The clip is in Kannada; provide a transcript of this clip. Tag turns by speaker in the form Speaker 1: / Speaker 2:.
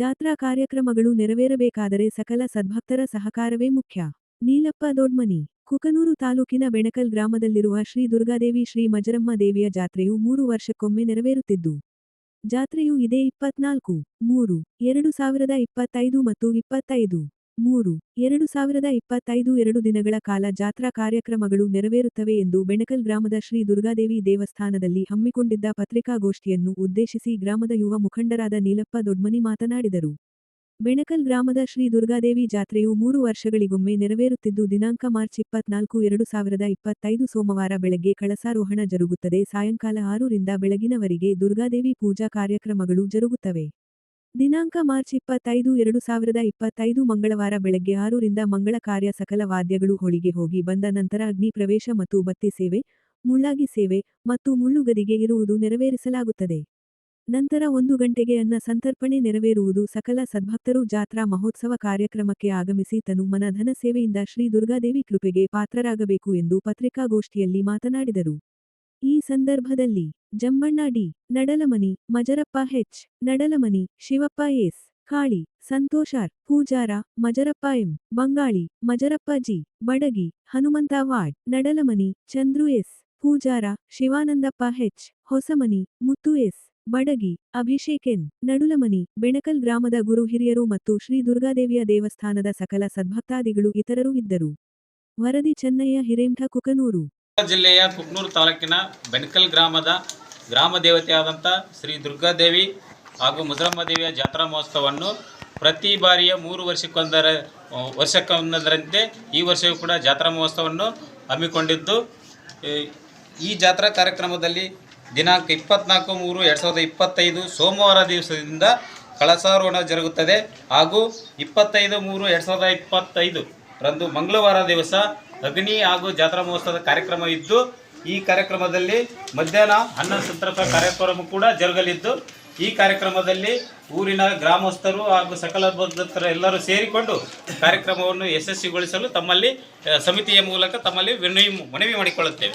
Speaker 1: ಜಾತ್ರಾ ಕಾರ್ಯಕ್ರಮಗಳು ನೆರವೇರಬೇಕಾದರೆ ಸಕಲ ಸದ್ಭಕ್ತರ ಸಹಕಾರವೇ ಮುಖ್ಯ. ನೀಲಪ್ಪ ದೊಡ್ಮನಿ, ಕುಕನೂರು ತಾಲೂಕಿನ ಬೆಣಕಲ್ ಗ್ರಾಮದಲ್ಲಿರುವ ಶ್ರೀ ದುರ್ಗಾದೇವಿ ಶ್ರೀ ಮಜರಮ್ಮ ದೇವಿಯ ಜಾತ್ರೆಯು ಮೂರು ವರ್ಷಕ್ಕೊಮ್ಮೆ ನೆರವೇರುತ್ತಿದ್ದು, ಜಾತ್ರೆಯು ಇದೇ ಇಪ್ಪತ್ನಾಲ್ಕು, ಮೂರು, ಎರಡು ಸಾವಿರದ ಇಪ್ಪತ್ತೈದು ಮತ್ತು ಇಪ್ಪತ್ತೈದು. ಮೂರು, ಎರಡು ಸಾವಿರದ ಇಪ್ಪತ್ತೈದು ಎರಡು ದಿನಗಳ ಕಾಲ ಜಾತ್ರಾ ಕಾರ್ಯಕ್ರಮಗಳು ನೆರವೇರುತ್ತವೆ ಎಂದು ಬೆಣಕಲ್ ಗ್ರಾಮದ ಶ್ರೀ ದುರ್ಗಾದೇವಿ ದೇವಸ್ಥಾನದಲ್ಲಿ ಹಮ್ಮಿಕೊಂಡಿದ್ದ ಪತ್ರಿಕಾಗೋಷ್ಠಿಯನ್ನು ಉದ್ದೇಶಿಸಿ ಗ್ರಾಮದ ಯುವ ಮುಖಂಡರಾದ ನೀಲಪ್ಪ ದೊಡ್ಮನಿ ಮಾತನಾಡಿದರು. ಬೆಣಕಲ್ ಗ್ರಾಮದ ಶ್ರೀ ದುರ್ಗಾದೇವಿ ಜಾತ್ರೆಯು ಮೂರು ವರ್ಷಗಳಿಗೊಮ್ಮೆ ನೆರವೇರುತ್ತಿದ್ದು, ದಿನಾಂಕ ಮಾರ್ಚ್ ಇಪ್ಪತ್ನಾಲ್ಕು ಎರಡು ಸಾವಿರದ ಇಪ್ಪತ್ತೈದು ಸೋಮವಾರ ಬೆಳಗ್ಗೆ ಕಳಸಾರೋಹಣ ಜರುಗುತ್ತದೆ. ಸಾಯಂಕಾಲ ಆರರಿಂದ ಬೆಳಗಿನವರೆಗೆ ದುರ್ಗಾದೇವಿ ಪೂಜಾ ಕಾರ್ಯಕ್ರಮಗಳು ಜರುಗುತ್ತವೆ. ದಿನಾಂಕ ಮಾರ್ಚ್ ಇಪ್ಪತ್ತೈದು, ಎರಡು ಸಾವಿರದ ಇಪ್ಪತ್ತೈದು ಮಂಗಳವಾರ ಬೆಳಗ್ಗೆ ಆರರಿಂದ ಮಂಗಳ ಕಾರ್ಯ ಸಕಲ ವಾದ್ಯಗಳು ಹೊಳಿಗೆ ಹೋಗಿ ಬಂದ ನಂತರ ಅಗ್ನಿ ಪ್ರವೇಶ ಮತ್ತು ಬತ್ತಿ ಸೇವೆ, ಮುಳ್ಳಾಗಿ ಸೇವೆ ಮತ್ತು ಮುಳ್ಳುಗದಿಗೆ ಇರುವುದು ನೆರವೇರಿಸಲಾಗುತ್ತದೆ. ನಂತರ ಒಂದು ಗಂಟೆಗೆ ಅನ್ನ ಸಂತರ್ಪಣೆ ನೆರವೇರುವುದು ಸಕಲ ಸದ್ಭಕ್ತರು ಜಾತ್ರಾ ಮಹೋತ್ಸವ ಕಾರ್ಯಕ್ರಮಕ್ಕೆ ಆಗಮಿಸಿ ತನು ಮನಧನ ಸೇವೆಯಿಂದ ಶ್ರೀ ದುರ್ಗಾದೇವಿ ಕೃಪೆಗೆ ಪಾತ್ರರಾಗಬೇಕು ಎಂದು ಪತ್ರಿಕಾಗೋಷ್ಠಿಯಲ್ಲಿ ಮಾತನಾಡಿದರು. ಈ ಸಂದರ್ಭದಲ್ಲಿ Jammanna D, Nadalamani, Majarappa H, Nadalamani, Shivappa S, Kali Santoshar Pujar, Majarappa M, Bangali, Majarappa G, Badagi, Hanumanta Wad Nadalamani, Chandru S, Pujar, Shivanandappa H, Hosamani, Muttu S, Badagi, Abhishek N, ನಡುಲಮನಿ, Benakal ಗ್ರಾಮದ ಗುರು ಹಿರಿಯರು ಮತ್ತು ಶ್ರೀ ದುರ್ಗಾದೇವಿಯ ದೇವಸ್ಥಾನದ ಸಕಲ ಸದ್ಭಕ್ತಾದಿಗಳು ಇತರರು ಇದ್ದರು. ವರದಿ ಚೆನ್ನಯ್ಯ ಹಿರೇಂಠ ಕುಕನೂರು.
Speaker 2: ಜಿಲ್ಲೆಯ ಕುಕ್ನೂರು ತಾಲೂಕಿನ ಬೆನಕಲ್ ಗ್ರಾಮದ ಗ್ರಾಮ ದೇವತೆಯಾದಂಥ ಶ್ರೀ ದುರ್ಗಾದೇವಿ ಹಾಗೂ ಮುದ್ರಮ್ಮ ದೇವಿಯ ಜಾತ್ರಾ ಮಹೋತ್ಸವವನ್ನು ಪ್ರತಿ ಬಾರಿಯ ಮೂರು ವರ್ಷಕ್ಕೊಂದರ ವರ್ಷಕ್ಕೊಂದರಂತೆ ಈ ವರ್ಷವೂ ಕೂಡ ಜಾತ್ರಾ ಮಹೋತ್ಸವವನ್ನು ಹಮ್ಮಿಕೊಂಡಿದ್ದು. ಈ- ಈ ಜಾತ್ರಾ ಕಾರ್ಯಕ್ರಮದಲ್ಲಿ ದಿನಾಂಕ ಇಪ್ಪತ್ನಾಲ್ಕು ಮೂರು ಎರಡು ಸಾವಿರದ ಇಪ್ಪತ್ತೈದು ಸೋಮವಾರ ದಿವಸದಿಂದ ಕಳಸಾರೋಹಣ ಜರುಗುತ್ತದೆ ಹಾಗೂ ಇಪ್ಪತ್ತೈದು ಮೂರು ಎರಡು ಸಾವಿರದ ಇಪ್ಪತ್ತೈದು ರಂದು ಮಂಗಳವಾರ ದಿವಸ ಅಗ್ನಿ ಹಾಗೂ ಜಾತ್ರಾ ಮಹೋತ್ಸವದ ಕಾರ್ಯಕ್ರಮ ಇದ್ದು, ಈ ಕಾರ್ಯಕ್ರಮದಲ್ಲಿ ಮಧ್ಯಾಹ್ನ ಹನ್ನೊಂದು ಸಂತರ್ಪ ಕಾರ್ಯಕ್ರಮ ಕೂಡ ಜರುಗಲಿದ್ದು, ಈ ಕಾರ್ಯಕ್ರಮದಲ್ಲಿ ಊರಿನ ಗ್ರಾಮಸ್ಥರು ಹಾಗೂ ಸಕಲ ಬದ್ಧರು ಎಲ್ಲರೂ ಸೇರಿಕೊಂಡು ಕಾರ್ಯಕ್ರಮವನ್ನು ಯಶಸ್ವಿಗೊಳಿಸಲು ತಮ್ಮಲ್ಲಿ ಸಮಿತಿಯ ಮೂಲಕ ತಮ್ಮಲ್ಲಿ ವಿನವಿ ಮನವಿ ಮಾಡಿಕೊಳ್ಳುತ್ತೇವೆ.